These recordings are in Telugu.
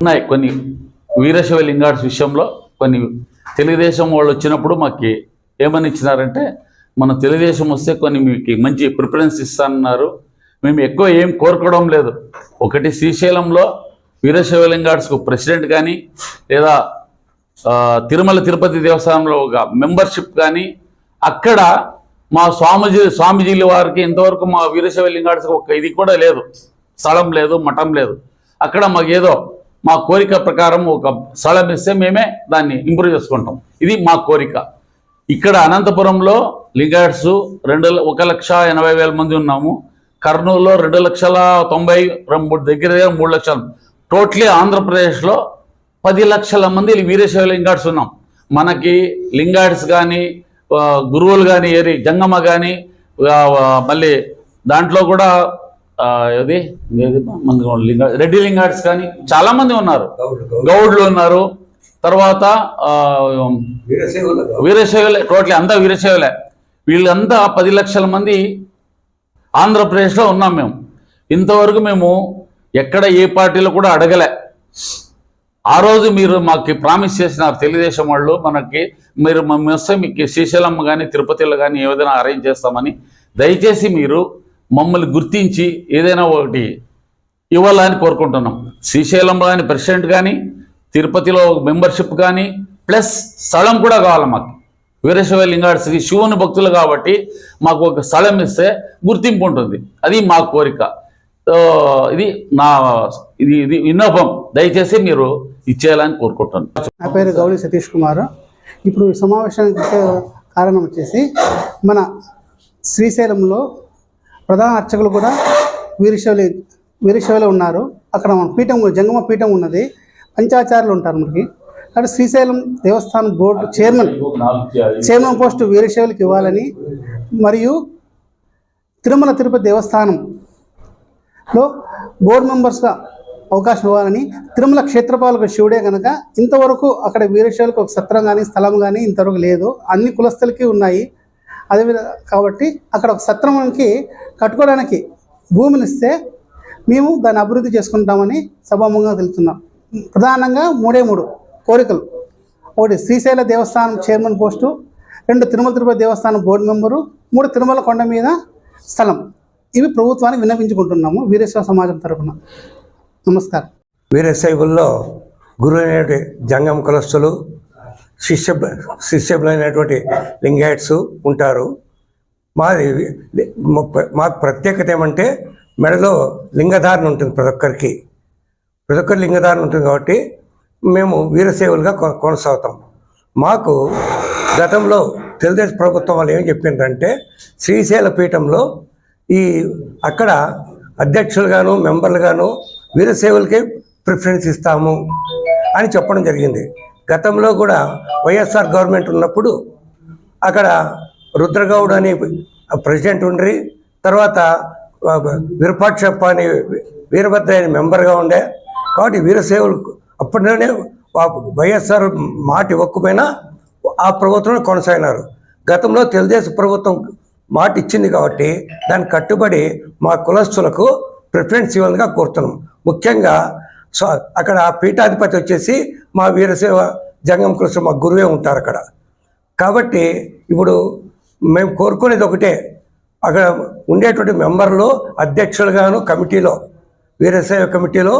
ఉన్నాయి. కొన్ని వీరశైవ లింగార్డ్స్ విషయంలో కొన్ని తెలుగుదేశం వాళ్ళు వచ్చినప్పుడు మాకు ఏమని ఇచ్చినారంటే మన తెలుగుదేశం వస్తే కొన్ని మీకు మంచి ప్రిఫరెన్స్ ఇస్తానన్నారు. మేము ఎక్కువ ఏం కోరుకోవడం లేదు. ఒకటి శ్రీశైలంలో వీరశైవ లింగార్డ్స్కు ప్రెసిడెంట్ కానీ లేదా తిరుమల తిరుపతి దేవస్థానంలో ఒక మెంబర్షిప్ కానీ అక్కడ మా స్వామిజీ స్వామిజీల వారికి ఇంతవరకు మా వీరశైవ లింగార్డ్స్కి ఒక ఇది కూడా లేదు. స్థలం లేదు మఠం లేదు. అక్కడ మాకేదో మా కోరిక ప్రకారం ఒక స్థలం ఇస్తే మేమే దాన్ని ఇంప్రూవ్ చేసుకుంటాం. ఇది మా కోరిక. ఇక్కడ అనంతపురంలో లింగాడ్స్ రెండు ఒక లక్ష ఎనభై వేల మంది ఉన్నాము. కర్నూలులో రెండు లక్షల తొంభై రెండు మూడు దగ్గర దగ్గర మూడు లక్షలు. టోటలీ ఆంధ్రప్రదేశ్లో పది లక్షల మంది వీరేశ్వర లింగాడ్స్ ఉన్నాం. మనకి లింగాడ్స్ కానీ గురువులు కానీ ఏరి జంగమ్మ కానీ మళ్ళీ దాంట్లో కూడా ఏది? లింగా రెడ్డి లింగాడ్స్ కానీ చాలా మంది ఉన్నారు. గౌడ్లు ఉన్నారు. తర్వాత వీరశైవలే టోటలీ అంతా వీరశైవలే. వీళ్ళంతా పది లక్షల మంది ఆంధ్రప్రదేశ్లో ఉన్నాం మేము. ఇంతవరకు మేము ఎక్కడ ఏ పార్టీలో కూడా అడగలే. ఆ రోజు మీరు మాకు ప్రామిస్ చేసినారు తెలుగుదేశం వాళ్ళు మనకి మీరు మేము వస్తే మీకు శ్రీశైలం కానీ తిరుపతిలో కానీ ఏ విధంగా అరేంజ్ చేస్తామని. దయచేసి మీరు మమ్మల్ని గుర్తించి ఏదైనా ఒకటి ఇవ్వాలని కోరుకుంటున్నాం. శ్రీశైలంలో ప్రెసిడెంట్ కానీ తిరుపతిలో మెంబర్షిప్ కానీ ప్లస్ స్థలం కూడా కావాలి మాకు. వీరేశ్వర లింగాడ్స్కి శివుని భక్తులు కాబట్టి మాకు ఒక స్థలం ఇస్తే గుర్తింపు ఉంటుంది. అది మా కోరిక. ఇది నా ఇది ఇది విన్నపం. దయచేసి మీరు ఇచ్చేయాలని కోరుకుంటున్నాను నా పేరు గౌరీ సతీష్ కుమార్. ఇప్పుడు సమావేశానికి కారణం వచ్చేసి మన శ్రీశైలంలో ప్రధాన అర్చకులు కూడా వీరశైలి వీరశైవలో ఉన్నారు. అక్కడ మన పీఠం జంగమ పీఠం ఉన్నది. పంచాచార్యులు ఉంటారు మనకి. అక్కడ Srisailam Devasthanam board chairman chairman post వీరశైలికి ఇవ్వాలని మరియు తిరుమల తిరుపతి దేవస్థానంలో బోర్డు మెంబర్స్గా అవకాశం ఇవ్వాలని తిరుమల క్షేత్రపాలకు శివుడే కనుక ఇంతవరకు అక్కడ వీరశైలికి ఒక సత్రం కానీ స్థలం కానీ ఇంతవరకు లేదు. అన్ని కులస్థలకి ఉన్నాయి. అదేవిధంగా కాబట్టి అక్కడ ఒక సత్రంకి కట్టుకోవడానికి భూమిని ఇస్తే మేము దాన్ని అభివృద్ధి చేసుకుంటామని సభాముఖంగా తెలుస్తున్నాం ప్రధానంగా మూడే మూడు కోరికలు. ఒకటి శ్రీశైల దేవస్థానం చైర్మన్ పోస్టు రెండు తిరుమల తిరుపతి దేవస్థానం బోర్డు మెంబరు మూడు తిరుమల కొండ మీద స్థలం. ఇవి ప్రభుత్వానికి విన్నపించుకుంటున్నాము వీరేశ్వర సమాజం తరఫున నమస్కారం. వీరశైవుల్లో గురువైనటువంటి జంగం కులస్తులు శిష్య శిష్యులైనటువంటి లింగాయట్స్ ఉంటారు. మాది మాకు ప్రత్యేకత ఏమంటే మెడలో లింగధారణ ఉంటుంది ప్రతి ఒక్కరికి. ప్రతి ఒక్కరి లింగధారణ ఉంటుంది కాబట్టి మేము వీరసేవులుగా కొనసాగుతాం. మాకు గతంలో తెలుగుదేశం ప్రభుత్వం వాళ్ళు ఏం చెప్పిండ్రంటే శ్రీశైల పీఠంలో ఈ అక్కడ అధ్యక్షులుగాను మెంబర్లుగాను వీరసేవులకే ప్రిఫరెన్స్ ఇస్తాము అని చెప్పడం జరిగింది. గతంలో కూడా వైఎస్ఆర్ గవర్నమెంట్ ఉన్నప్పుడు అక్కడ రుద్రగౌడ్ అని ప్రెసిడెంట్ ఉండ్రి తర్వాత విరూపాక్షప్ప అని వీరభద్ర అని మెంబర్గా ఉండే. కాబట్టి వీరసేవులు అప్పటిలోనే వా- వైఎస్ఆర్ మాట ఇవ్వకపోయినా ఆ ప్రభుత్వం కొనసాగినారు. గతంలో తెలుగుదేశం ప్రభుత్వం మాట ఇచ్చింది కాబట్టి దాన్ని కట్టుబడి మా కులస్తులకు ప్రిఫరెన్స్ ఇవ్వాలిగా కోరుతున్నాం. ముఖ్యంగా సో అక్కడ పీఠాధిపతి వచ్చేసి మా వీరసేవ జంగం కృష్ణ మా గురువే ఉంటారు అక్కడ. కాబట్టి ఇప్పుడు మేము కోరుకునేది ఒకటే అక్కడ ఉండేటువంటి మెంబర్లు అధ్యక్షులుగాను కమిటీలో వీరసేవ కమిటీలో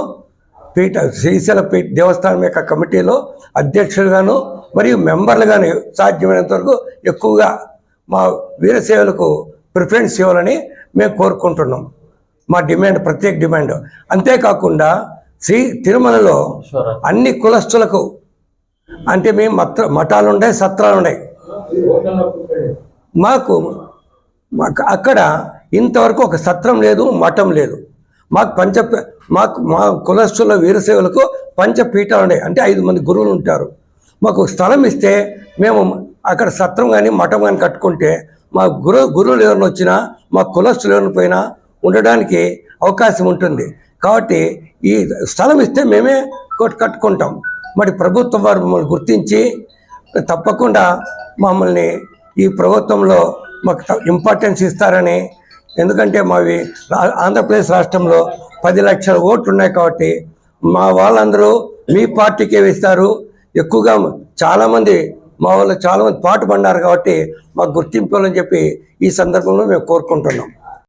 పీఠ శ్రీశైల పీఠ దేవస్థానం యొక్క కమిటీలో అధ్యక్షులుగాను మరియు మెంబర్లుగాను సాధ్యమైనంత వరకు ఎక్కువగా మా వీరసేవలకు ప్రిఫరెన్స్ ఇవ్వాలని మేము కోరుకుంటున్నాం. మా డిమాండ్ ప్రత్యేక డిమాండ్. అంతేకాకుండా శ్రీ తిరుమలలో అన్ని కులస్తులకు అంటే మేము మత మఠాలు ఉన్నాయి సత్రాలు ఉన్నాయి మాకు మాకు అక్కడ ఇంతవరకు ఒక సత్రం లేదు మఠం లేదు. మాకు పంచ మాకు మా కులస్తుల వీరసేవలకు పంచపీఠాలు ఉన్నాయి అంటే ఐదు మంది గురువులు ఉంటారు మాకు స్థలం ఇస్తే మేము అక్కడ సత్రం కానీ మఠం కానీ కట్టుకుంటే మా గురు గురువులు ఎవరిని వచ్చినా మా కులస్తులు ఎవరిని పోయినా ఉండడానికి అవకాశం ఉంటుంది. కాబట్టి ఈ స్థలం ఇస్తే మేమే కట్టుకుంటాం. మరి ప్రభుత్వం వారు మమ్మల్ని గుర్తించి తప్పకుండా మమ్మల్ని ఈ ప్రభుత్వంలో మాకు ఇంపార్టెన్స్ ఇస్తారని ఎందుకంటే మావి ఆంధ్రప్రదేశ్ రాష్ట్రంలో పది లక్షల ఓట్లు ఉన్నాయి కాబట్టి మా వాళ్ళందరూ మీ పార్టీకే వేస్తారు. ఎక్కువగా చాలామంది మా వాళ్ళు చాలామంది పాటు పడినారు కాబట్టి మాకు గుర్తింపు అని చెప్పి ఈ సందర్భంలో మేము కోరుకుంటున్నాం.